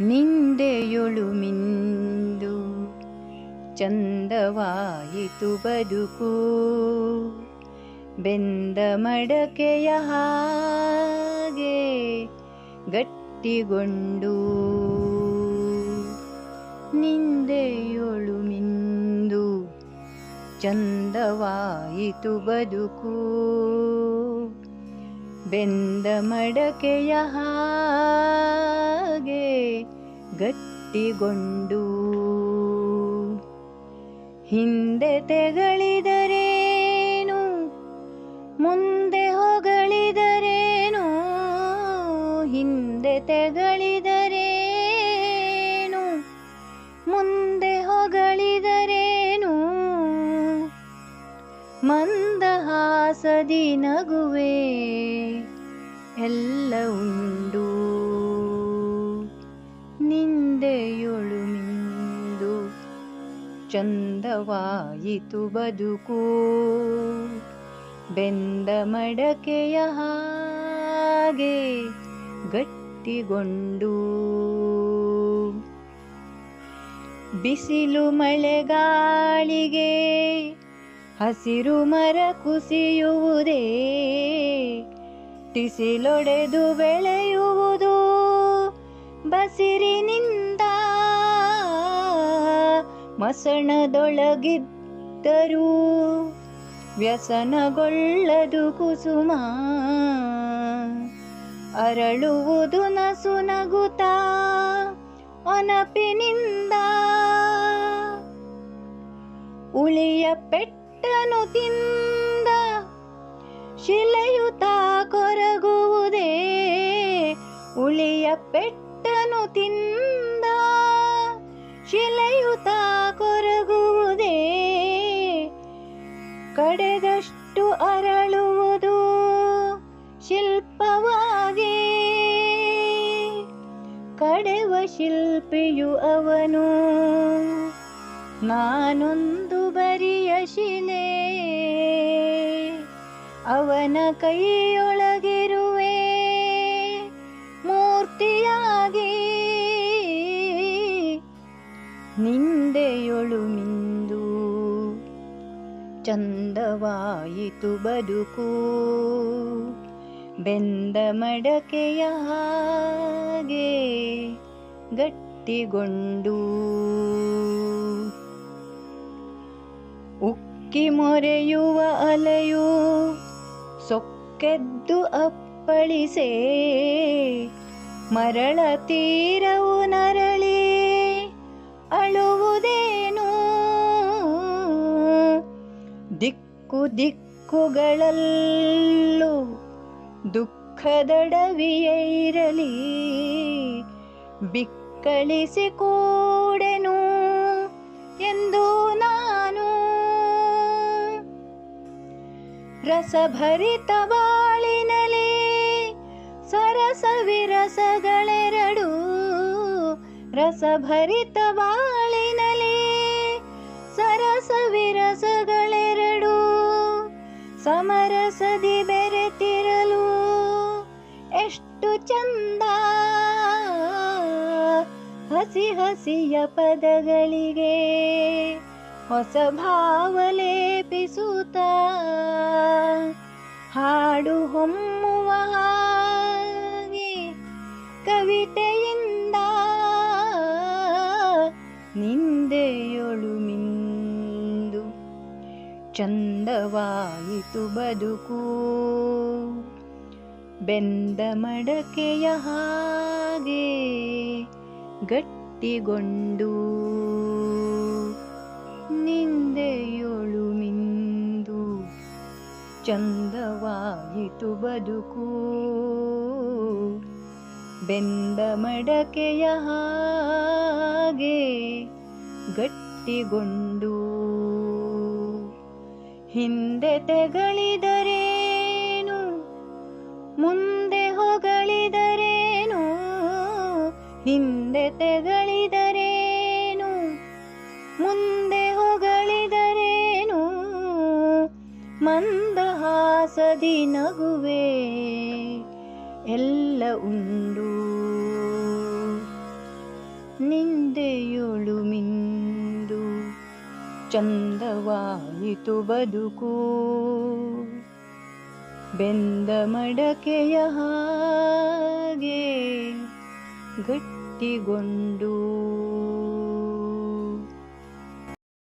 ನಿಂದೆಯೊಳು ಮಿಂದು ಚಂದವಾಯಿತು ಬದುಕು. ಬೆಂದ ಮಡಕೆಯ ಹಾಗೆ ಗಟ್ಟಿಗೊಂಡು ನಿಂದೆಯೊಳು ಮಿಂದು ಚಂದವಾಯಿತು ಬದುಕು. ಬೆಂದ ಮಡಕೆಯ ಹಾಗೆ ಗಟ್ಟಿಗೊಂಡು. ಹಿಂದೆ ತೆಗಳಿದರೇನು? ಮುಂದೆ ಹೊಗಳಿದರೇನು? ಹಿಂದೆ ತೆಗಳಿದರೇನು? ಮುಂದೆ ಹೊಗಳಿದರೇನು? ಮಂದಹಾಸದಿ ನಗುವೆ ಎಲ್ಲ ಉಂಡು ನಿಂದೆಯೊಳು ಮಿಂದು ಚಂದವಾಯಿತು ಬದುಕು. ಬೆಂದ ಮಡಕೆಯ ಹಾಗೆ ಗಟ್ಟಿಗೊಂಡು. ಬಿಸಿಲು ಮಳೆಗಾಳಿಗೆ ಹಸಿರು ಮರ ಕುಸಿಯುವುದೇ ಟಿಸಿಲೊಡೆದು ಬೆಳೆಯುವುದು ಬಸಿರಿನಿಂದ. ಮಸಣದೊಳಗಿದ್ದರೂ ವ್ಯಸನಗೊಳ್ಳದು ಕುಸುಮ. ಅರಳುವುದು ನಸು ನಗುತ ಒನಪಿನಿಂದ. ಉಳಿಯ ಪೆಟ್ಟನು ತಿಂದ ಶಿಲೆಯುತ ಉಳಿಯ ಪೆಟ್ಟನು ತಿಂದ, ಶಿಲೆಯುತ ಕೊರಗುವುದೇ. ಕಡೆದಷ್ಟು ಅರಳುವುದು ಶಿಲ್ಪವಾಗಿ. ಕಡೆವ ಶಿಲ್ಪಿಯು ಅವನು, ನಾನೊಂದು ಬರಿಯ ಶಿಲೆ. ಅವನ ಕೈಯೊಳಗಿರುವೆ ನಿಂದೆಯೊಳು ಮಿಂದು ಚಂದವಾಯಿತು ಬದುಕು. ಬೆಂದ ಮಡಕೆಯ ಹಾಗೆ ಗಟ್ಟಿಗೊಂಡು ಉಕ್ಕಿ ಮೊರೆಯುವ ಅಲೆಯು ಸೊಕ್ಕೆದ್ದು ಅಪ್ಪಳಿಸೇ ಮರಳ ತೀರವು ನರಳಿ ಅಳುವುದೇನು? ದಿಕ್ಕು ದಿಕ್ಕುಗಳಲ್ಲೂ ದುಃಖದಡವಿಯೇ ಇರಲಿ ಬಿಕ್ಕಳಿಸಿ ಕೂಡೆನು ಎಂದು ನಾನು. ರಸಭರಿತ ಬಾಳಿನಲಿ ಸರಸವಿರಸಗಳ ರಸಭರಿತ ಬಾಳಿನಲಿ ಸರಸ ವಿರಸಗಳೆರಡು ಸಮರಸದಿ ಬೆರೆತಿರಲು ಎಷ್ಟು ಚಂದ ಹಸಿ ಹಸಿಯ ಪದಗಳಿಗೆ ಹೊಸ ಭಾವ ಲೇಪಿಸುತ್ತ ಹಾಡು ಹೊಮ್ಮುವ ಹಾಗೆ ಕವಿತೆಯಿಂದ ಚಂದವಾಯಿತು ಬದುಕು. ಬೆಂದ ಮಡಕೆಯ ಹಾಗೆ ಗಟ್ಟಿಗೊಂಡು ನಿಂದೆಯೊಳು ಮಿಂದು ಚಂದವಾಯಿತು ಬದುಕು. ಬೆಂದ ಮಡಕೆಯ ಹಾಗೆ ಗಟ್ಟಿಗೊಂಡು ಹಿಂದೆ ತೆಗಳಿದರೇನು? ಮುಂದೆ ಹೊಗಳಿದರೇನು? ಹಿಂದೆ ತೆಗಳಿದರೇನು? ಮುಂದೆ ಹೊಗಳಿದರೇನು? ಮಂದಹಾಸದಿ ನಗುವೆ ಎಲ್ಲ ಉಂಡು. ನಿಂದೆಯೊಳು ಮಿಂದು ಚಂದವಾಯಿತು ಬದುಕು. ಬೆಂದ ಮಡಕೆಯ ಹಾಗೆ ಗಟ್ಟಿಗೊಂಡು.